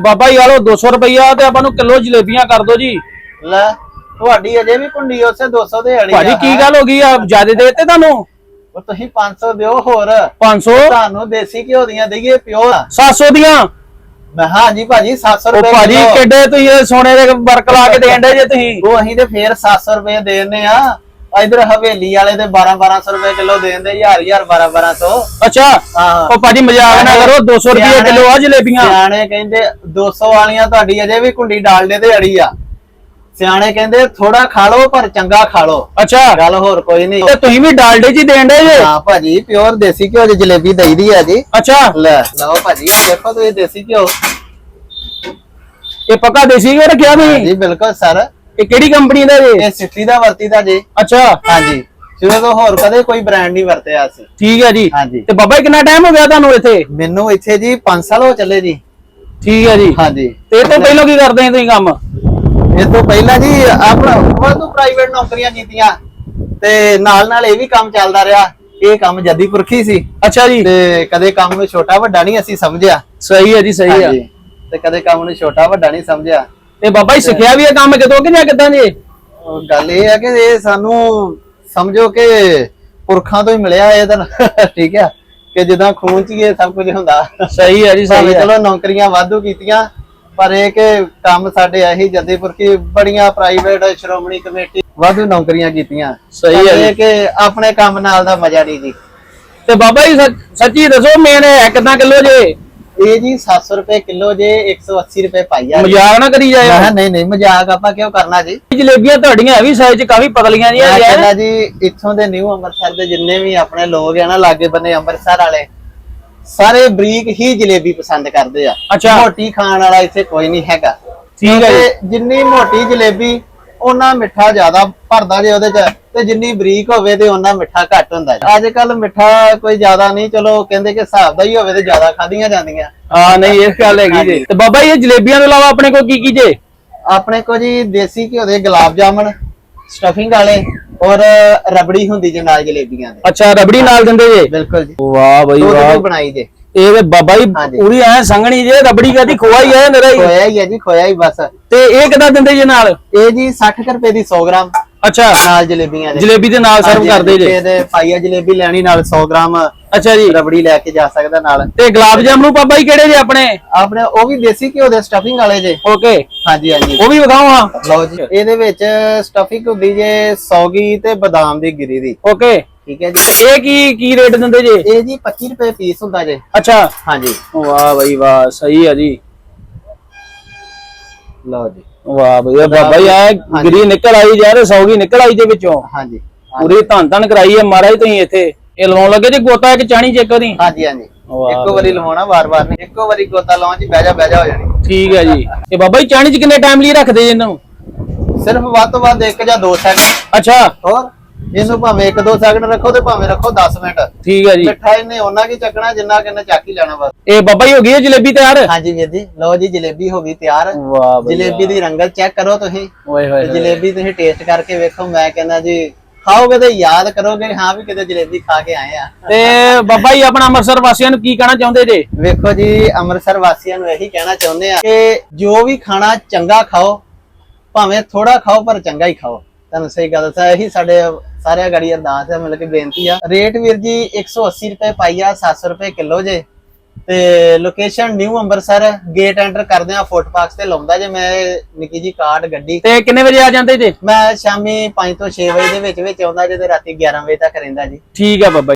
ਬਾਬਾ ਜੀ ਆਲੋ 200 ਰੁਪਈਆ ਤੇ ਆਪਾਂ ਨੂੰ ਕਿਲੋ ਜਲੇਬੀਆਂ ਕਰ ਦਿਓ ਜੀ। ਲੈ ਤੁਹਾਡੀ ਅਜੇ ਵੀ ਕੁੰਡੀ ਉਸੇ 200 ਦੇ ਅੜੀ ਭਾਜੀ ਕੀ ਗੱਲ ਹੋ ਗਈ ਆ? ਜਿਆਦੇ ਦੇ ਦਿੱਤੇ ਤੁਹਾਨੂੰ? ਉਹ ਤੁਸੀਂ 500 ਦਿਓ ਹੋਰ। 500 ਤੁਹਾਨੂੰ ਦੇਸੀ ਘਿਓ ਦੀਆਂ ਦਈਏ ਪਿਓਰ 700 ਦੀਆਂ? ਮੈਂ ਹਾਂ ਜੀ ਭਾਜੀ 700 ਉਹ ਰੁਪਏ ਭਾਜੀ ਕਿੱਲੋ। ਕਿੱਡੇ ਤੁਸੀਂ ਇਹ ਸੋਨੇ ਦੇ ਵਰਕ ਲਾ ਕੇ ਦੇਣ ਦੇ ਜੇ ਤੁਸੀਂ? ਉਹ ਅਸੀਂ ਤੇ ਫੇਰ 700 ਰੁਪਏ ਦੇਣੇ ਆ। ਇਧਰ ਹਵੇਲੀ ਵਾਲੇ ਦੇ 12 1200 ਰੁਪਏ ਕਿਲੋ ਦੇਣਦੇ ਹਜ਼ਾਰ ਹਜ਼ਾਰ 12 1200 ਅੱਛਾ ਹਾਂ। ਉਹ ਭਾਜੀ ਮਜ਼ਾਕ ਨਾ ਕਰੋ 200 ਰੁਪਏ ਕਿਲੋ ਆ ਜਲੇਬੀਆਂ। ਸਿਆਣੇ ਕਹਿੰਦੇ 200 ਵਾਲੀਆਂ ਤੁਹਾਡੀ ਅਜੇ ਵੀ ਕੁੰਡੀ ਡਾਲਡੇ ਤੇ ਅੜੀ ਆ। ਸਿਆਣੇ ਕਹਿੰਦੇ ਥੋੜਾ ਖਾ ਲਓ ਪਰ ਚੰਗਾ ਖਾ ਲਓ। ਅੱਛਾ। ਗੱਲ ਹੋਰ ਕੋਈ ਨਹੀਂ। ਤੇ ਤੁਸੀਂ ਵੀ ਡਾਲਡੇ ਜੀ ਦੇਣ ਦੇ ਜੇ? ਹਾਂ ਭਾਜੀ ਪਿਓਰ ਦੇਸੀ ਘਿਓ ਦੀ ਜਲੇਬੀ ਦਈਦੀ ਆ ਜੀ। ਅੱਛਾ। ਲੈ ਲਓ ਭਾਜੀ ਦੇਖੋ ਤੁਸੀਂ ਦੇਸੀ ਘਿਓ। ਇਹ ਪੱਕਾ ਦੇਸੀ ਘਿਓ ਰੱਖਿਆ ਵੀ ਜੀ ਬਿਲਕੁਲ ਸਰ। ਇਹ ਕਿਹੜੀ ਕੰਪਨੀ ਦਾ ਜੀ ਇਹ ਸਿੱਟੀ ਦਾ ਵਰਤੀਦਾ ਜੀ। ਅੱਛਾ। ਹਾਂਜੀ। ਸ਼ੁਰੂ ਤੋਂ ਹੋਰ ਕਦੇ ਕੋਈ ਬ੍ਰਾਂਡ ਨਹੀਂ ਵਰਤਿਆ ਅਸੀਂ। ਠੀਕ ਹੈ ਜੀ। ਹਾਂਜੀ। ਤੇ ਬਾਬਾ ਜੀ ਕਿੰਨਾ ਟਾਈਮ ਹੋ ਗਿਆ ਤੁਹਾਨੂੰ ਇੱਥੇ? ਮੈਨੂੰ ਇੱਥੇ ਜੀ 5 ਸਾਲ ਹੋ ਚੱਲੇ ਜੀ। ਠੀਕ ਹੈ ਜੀ। ਹਾਂਜੀ। ਤੇ ਇਹ ਤੋਂ ਪਹਿਲਾਂ ਕੀ ਕਰਦੇ ਆ ਤੁਸੀਂ ਕੰਮ? ਇਸ ਤੋਂ ਪਹਿਲਾਂ ਜੀ ਆਪਣਾ ਵਾਧੂ ਪ੍ਰਾਈਵੇਟ ਨੌਕਰੀਆਂ ਕੀਤੀਆਂ। ਤੇ ਨਾਲ ਨਾਲ ਇਹ ਵੀ ਕੰਮ ਚੱਲਦਾ ਰਿਹਾ। ਇਹ ਕੰਮ ਜੱਦੀ ਪੁਰਖੀ ਸੀ। ਅੱਛਾ ਜੀ। ਤੇ ਕਦੇ ਕੰਮ ਨੂੰ ਛੋਟਾ ਵੱਡਾ ਨਹੀਂ ਅਸੀਂ ਸਮਝਿਆ। ਸਹੀ ਹੈ ਜੀ ਸਹੀ ਹੈ। ਹਾਂਜੀ, ਤੇ ਕਦੇ ਕੰਮ ਨੂੰ ਛੋਟਾ ਵੱਡਾ ਨਹੀਂ ਸਮਝਿਆ। ਤੇ ਬਾਬਾ ਜੀ ਸਿੱਖਿਆ ਵੀ ਇਹ ਕੰਮ ਕਿਤੋਂ ਕਿ ਜਾਂ ਕਿਦਾਂ ਜੀ? ਉਹ ਗੱਲ ਇਹ ਹੈ ਕਿ ਇਹ ਸਾਨੂੰ ਸਮਝੋ ਕਿ ਪੁਰਖਾਂ ਤੋਂ ਹੀ ਮਿਲਿਆ ਇਹ ਤਾਂ ਠੀਕ ਹੈ ਕਿ ਜਿੱਦਾਂ ਖੂਨ ਚ ਹੀ ਇਹ ਸਭ ਕੁਝ ਹੁੰਦਾ। ਸਹੀ ਹੈ ਜੀ ਸਹੀ ਹੈ ਚਲੋ ਨੌਕਰੀਆਂ ਵਾਧੂ ਕੀਤੀਆਂ ਪਰ ਇਹ ਕਿ ਕੰਮ ਸਾਡੇ ਇਹੀ ਜੱਦੀ ਪੁਰਖੀ ਬੜੀਆਂ ਪ੍ਰਾਈਵੇਟ ਸ਼੍ਰੋਮਣੀ ਕਮੇਟੀ ਵਾਧੂ ਨੌਕਰੀਆਂ ਕੀਤੀਆਂ। ਸਹੀ ਹੈ। ਇਹ ਕਿ ਆਪਣੇ ਕੰਮ ਨਾਲ ਦਾ ਮਜ਼ਾ ਨਹੀਂ ਜੀ। ਤੇ ਬਾਬਾ ਜੀ ਸੱਚ- ਸੱਚੀ ਦੱਸੋ ਮੇਨ ਹੈ ਕਿੰਨਾ ਕਿਲੋ ਜੇ? ਇਹ ਜੀ 700 ਰੁਪਏ ਕਿਲੋ ਜੇ 180 ਰੁਪਏ ਪਾਈਆ ਜੀ। ਮਜ਼ਾਕ ਨਾ ਕਰੀ ਮੈਂ ਜਾਏ ਕਿਹਾ ਨਹੀਂ ਨਹੀਂ ਮਜ਼ਾਕ ਆਪਾਂ ਕਿਉਂ ਕਰਨਾ ਜੀ? ਜਲੇਬੀਆਂ ਤੁਹਾਡੀਆਂ ਇਹ ਵੀ ਸਾਈਜ਼ ਕਾਫੀ ਪਤਲੀਆਂ ਜੀਆਂ ਮੈਂ ਜੀ ਕਹਿੰਦਾ ਜੀ ਇੱਥੋਂ ਦੇ ਨਿਊ ਅੰਮ੍ਰਿਤਸਰ ਦੇ ਜਿੰਨੇ ਵੀ ਆਪਣੇ ਲੋਕ ਆ ਨਾ ਲਾਗੇ ਬੰਨੇ ਅੰਮ੍ਰਿਤਸਰ ਵਾਲੇ ਸਾਰੇ ਬਰੀਕ ਹੀ ਜਲੇਬੀ ਪਸੰਦ ਕਰਦੇ ਆ। ਅੱਛਾ। ਮੋਟੀ ਖਾਣ ਵਾਲਾ ਇੱਥੇ ਕੋਈ ਨਹੀਂ ਹੈਗਾ। ਠੀਕ ਹੈ ਜਿੰਨੀ ਮੋਟੀ ਜਲੇਬੀ ਉਹਨਾਂ ਮਿੱਠਾ ਜ਼ਿਆਦਾ ਭਰਦਾ ਜੇ ਉਹਦੇ ਚ। ਤੇ ਜਿੰਨੀ ਬਰੀਕ ਹੋਵੇ ਤੇ ਉਹਨਾਂ ਮਿੱਠਾ ਘੱਟ ਹੁੰਦਾ ਜੀ ਅੱਜ ਕੱਲ ਮਿੱਠਾ ਕੋਈ ਜ਼ਿਆਦਾ ਨਹੀਂ ਚਲੋ ਕਹਿੰਦੇ ਕਿ ਹਿਸਾਬ ਦਾ ਹੀ ਹੋਵੇ ਤੇ ਜ਼ਿਆਦਾ ਖਾਧੀਆਂ ਜਾਂਦੀਆਂ। ਹਾਂ ਨਹੀਂ ਇਹ ਗੱਲ ਹੈਗੀ ਜੀ। ਤੇ ਬਾਬਾ ਜੀ ਇਹ ਜਲੇਬੀਆਂ ਤੋਂ ਇਲਾਵਾ ਆਪਣੇ ਕੋਲ ਕੀ ਕੀ ਜੇ? ਆਪਣੇ ਕੋ ਜੀ ਦੇਸੀ ਘਿਓ ਦੇ ਗੁਲਾਬ ਜਾਮਣ ਸਟਫਿੰਗ ਵਾਲੇ ਔਰ ਰਬੜੀ ਹੁੰਦੀ ਜੇ ਨਾਲ ਜਲੇਬੀਆਂ ਦੇ। ਅੱਛਾ ਰਬੜੀ ਨਾਲ ਦਿੰਦੇ ਜੇ? ਬਿਲਕੁਲ ਜੀ। ਵਾਹ ਬਈ ਦੁੱਧ ਵਾਹ। ਦੀ ਬਣਾਈ ਜੇ। ਇਹ ਤੇ ਬਾਬਾ ਜੀ ਹਾਂਜੀ। ਪੂਰੀ ਐ ਸੰਘਣੀ ਜੇ ਰਬੜੀ ਕਦੀ ਖੋਆ ਹੀ ਐ ਨਰਾ ਹੀ ਖੋਇਆ ਹੀ ਹੈ ਜੀ ਖੋਇਆ ਹੀ ਬਸ। ਤੇ ਇਹ ਕਿਦਾਂ ਦਿੰਦੇ ਜੇ ਨਾਲ? ਇਹ ਜੀ 60 ਕੁ ਰੁਪਏ ਦੀ 100 ਗ੍ਰਾਮ। ਅੱਛਾ। ਨਾਲ ਜਲੇਬੀਆਂ ਦੇ। ਜਲੇਬੀ ਦੇ ਨਾਲ ਸਰਵ ਕਰਦੇ ਜੇ। ਤੇ ਪਾਈਆ ਜਲੇਬੀ ਲੈਣੀ ਨਾਲ 100 ਗ੍ਰਾਮ ਅੱਛਾ ਜੀ। ਰਬੜੀ ਲੈ ਕੇ ਜਾ ਸਕਦਾ ਨਾਲ। ਤੇ ਗੁਲਾਬ ਜਾਮਨੂ ਬਾਬਾ ਜੀ ਕਿਹੜੇ ਜੇ ਆਪਣੇ? ਆਪਣੇ ਉਹ ਵੀ ਦੇਸੀ ਘਿਓ ਦੇ ਸਟਫਿੰਗ ਵਾਲੇ ਜੇ। ਓਕੇ। ਹਾਂਜੀ ਹਾਂਜੀ। ਉਹ ਵੀ ਵਿਖਾਓ ਹਾਂ। ਲਓ ਜੀ ਇਹਦੇ ਵਿੱਚ ਸਟਫਿੰਗ ਹੁੰਦੀ ਜੇ ਸੌਗੀ ਤੇ ਬਦਾਮ ਦੀ ਗਿਰੀ ਦੀ। ਓਕੇ। ਠੀਕ ਹੈ ਜੀ। ਇਹ ਕੀ ਕੀ ਰੇਟ ਦਿੰਦੇ ਜੇ? ਇਹ ਜੀ 25 ਰੁਪਏ ਪੀਸ ਹੁੰਦਾ ਜੇ। ਅੱਛਾ। ਹਾਂਜੀ। ਵਾਹ ਬਈ ਵਾਹ ਸਹੀ ਆ ਜੀ। ਲਓ ਜੀ। ਵਾਹ ਬਈ ਇਹ ਬਾਬਾ ਜੀ ਆ। ਗਰੀ ਨਿਕਲ ਆਈ ਜਾ ਤੇ ਸੌਗੀ ਨਿਕਲ ਆਈ ਦੇ ਵਿੱਚੋਂ। ਹਾਂਜੀ ਪੂਰੀ ਧੰਨ ਧੰਨ ਕਰਾਈ ਹੈ ਮਹਾਰਾਜ ਤੁਸੀਂ ਇੱਥੇ। ਇਹ ਲਵਾਉਣ ਲੱਗੇ ਜੀ ਗੋਤਾ ਇੱਕ ਚਾਣੀ ਚੈੱਕ ਉਹਦੀ ਹਾਂਜੀ ਹਾਂਜੀ। ਇੱਕੋ ਵਾਰੀ ਲਵਾਉਣਾ ਵਾਰ-ਵਾਰ ਨਹੀਂ। ਇੱਕੋ ਵਾਰੀ ਗੋਤਾ ਲਾਉਣ ਚ ਬਹਿ ਜਾ ਬਹਿ ਜਾ ਹੋ ਜਾਣੀ। ਠੀਕ ਹੈ ਜੀ। ਤੇ ਬਾਬਾ ਜੀ ਚਾਣੀ ਚ ਕਿੰਨੇ ਟਾਈਮ ਲਈ ਰੱਖਦੇ ਜੀ ਇਹਨੂੰ ਸਿਰਫ ਵੱਧ ਤੋਂ ਵੱਧ ਇੱਕ ਜਾਂ ਦੋ ਸੈਕਿੰਡ। ਅੱਛਾ। ਹੋਰ? ਇਹਨੂੰ ਭਾਵੇਂ ਇੱਕ ਦੋ ਸੈਕਿੰਡ ਰੱਖੋ ਤੇ ਭਾਵੇਂ ਰੱਖੋ 10 ਮਿੰਟ। ਠੀਕ ਹੈ ਜੀ। ਮਿੱਠਾ ਇਹਨੇ ਉਹਨਾਂ ਕੀ ਚੱਕਣਾ ਜਿੰਨਾ ਕਿੰਨਾ ਚੱਕ ਹੀ ਲੈਣਾ ਬਸ। ਇਹ ਬਾਬਾ ਜੀ ਹੋ ਗਈ ਹੈ ਜਲੇਬੀ ਤਿਆਰ? ਹਾਂਜੀ ਵੀਰ ਜੀ ਲਓ ਜੀ ਜਲੇਬੀ ਹੋ ਗਈ ਤਿਆਰ। ਵਾਹ ਬਈ ਜਲੇਬੀ ਦੀ ਰੰਗਤ ਚੈੱਕ ਕਰੋ ਤੁਸੀਂ। ਓਏ ਤੇ ਹੋਏ। ਜਲੇਬੀ ਤੁਸੀਂ ਟੇਸਟ ਕਰਕੇ ਵੇਖੋ ਮੈਂ ਕਹਿੰਦਾ ਜੀ ਖਾਓਗੇ ਤੇ ਯਾਦ ਕਰੋਗੇ ਹਾਂ ਵੀ ਕਿਤੇ ਜਲੇਬੀ ਖਾ ਕੇ ਆਏ ਆ। ਤੇ ਬਾਬਾ ਜੀ ਆਪਣਾ ਅੰਮ੍ਰਿਤਸਰ ਵਾਸੀਆਂ ਨੂੰ ਕੀ ਕਹਿਣਾ ਚਾਹੁੰਦੇ ਜੇ? ਵੇਖੋ ਜੀ ਅੰਮ੍ਰਿਤਸਰ ਵਾਸੀਆਂ ਨੂੰ ਇਹੀ ਕਹਿਣਾ ਚਾਹੁੰਦੇ ਆ ਕਿ ਜੋ ਵੀ ਖਾਣਾ ਚੰਗਾ ਖਾਓ ਭਾਵੇਂ ਥੋੜਾ ਖਾਓ ਪਰ ਚੰਗਾ ਹੀ ਖਾਓ। ਤੁਹਾਨੂੰ ਸਹੀ ਗੱਲ ਦੱਸਾਂ ਇਹੀ ਸਾਡੇ ਸਾਰਿਆਂ ਗੜੀ ਅਰਦਾਸ ਹੈ ਮਤਲਬ ਕਿ ਬੇਨਤੀ ਆ। ਰੇਟ ਵੀਰ ਜੀ 180 ਰੁਪਏ ਪਾਈਆ 700 ਰੁਪਏ ਕਿਲੋ ਜੇ। ਤੇ location new Amritsar gate enter ਕਰਦੇ ਆ ਫੁੱਟ ਪਾਰਕ ਤੇ ਲਾਉਂਦਾ ਜੇ ਮੈਂ ਨਿੱਕੀ ਜੀ ਕਾਰਡ ਗੱਡੀ। ਤੇ ਕਿੰਨੇ ਵਜੇ ਆ ਜਾਂਦੇ ਜੇ? ਮੈਂ ਸ਼ਾਮੀ 5 ਤੋਂ 6 ਵਜੇ ਦੇ ਵਿੱਚ ਵਿੱਚ ਆਉਂਦਾ ਜੇ ਤੇ ਰਾਤੀ 11 ਵਜੇ ਤੱਕ ਰਹਿੰਦਾ ਜੀ। ਠੀਕ ਹੈ ਬਾਬਾ।